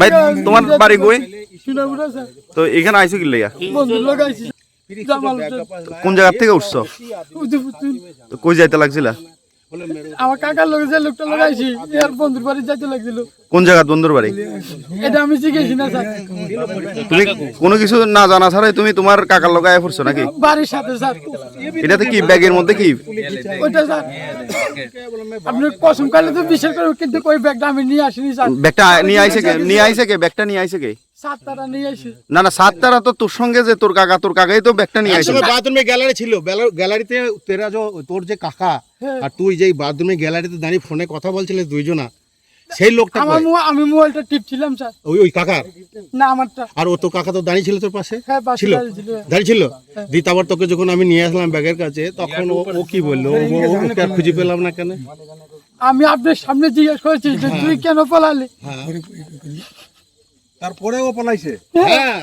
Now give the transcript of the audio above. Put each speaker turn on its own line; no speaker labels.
ভাই তোমার বাড়ি কই? তো এখানে আইছো কি লেগা কোন জায়গা থেকে উঠছো? তো কই যাইতে লাগছিলা?
আমার কাকার লোক যে লোকটা লাগাইছি এর বন্ধুর বাড়ি যাইতে লাগছিল।
কোন জায়গা বন্ধুর বাড়ি?
এটা আমি শিখেছি না স্যার।
তুমি কোনো কিছু না জানা ছাড়াই তুমি তোমার কাকার লগায় পড়ছো নাকি?
বাড়ির সাথে স্যার।
এটাতে কি ব্যাগের মধ্যে কি?
স্যার। আপনি কসম কালে তো বিশ্বাস করবেন কিন্তু ওই ব্যাগটা আমি নিয়ে আসিনি
ব্যাগটা নিয়ে আইছে কে? নিয়ে আইছে কে? ব্যাগটা নিয়ে আইছে কে?
সাত নিয়ে আসি।
না না সাত তো তোর সঙ্গে যে তোর কাকা তোর কাকাই তো ব্যাগটা নিয়ে আইছে।
একসময় বাথরুমে গ্যালারি ছিল। গ্যালারিতে তেরা তোর যে কাকা
হ্যাঁ।
আর তুই যেই বাথরুমে গ্যালারিতে দাঁড়িয়ে ফোনে কথা বলছিলিস দুইজনা সেই লোকটা
আমার আমি মোবাইলটা টিপছিলাম স্যার।
ওই ওই কাকার?
না আমারটা।
আর ও তো কাকা তো দাঁড়িয়ে ছিল তোর পাশে?
হ্যাঁ পাশে
ছিল?
দাঁড়িয়ে ছিল।
দাঁড়িয়ে দি তারপর তোকে যখন আমি নিয়ে আসলাম ব্যাগের কাছে তখন ও কি বলল? ও- ও- ওকে আর খুঁজে পেলাম না কেন?
আমি আপনার সামনে জিজ্ঞেস করেছি যে তুই কেন পালালি?
তারপরে ও পালাইছে? হ্যাঁ।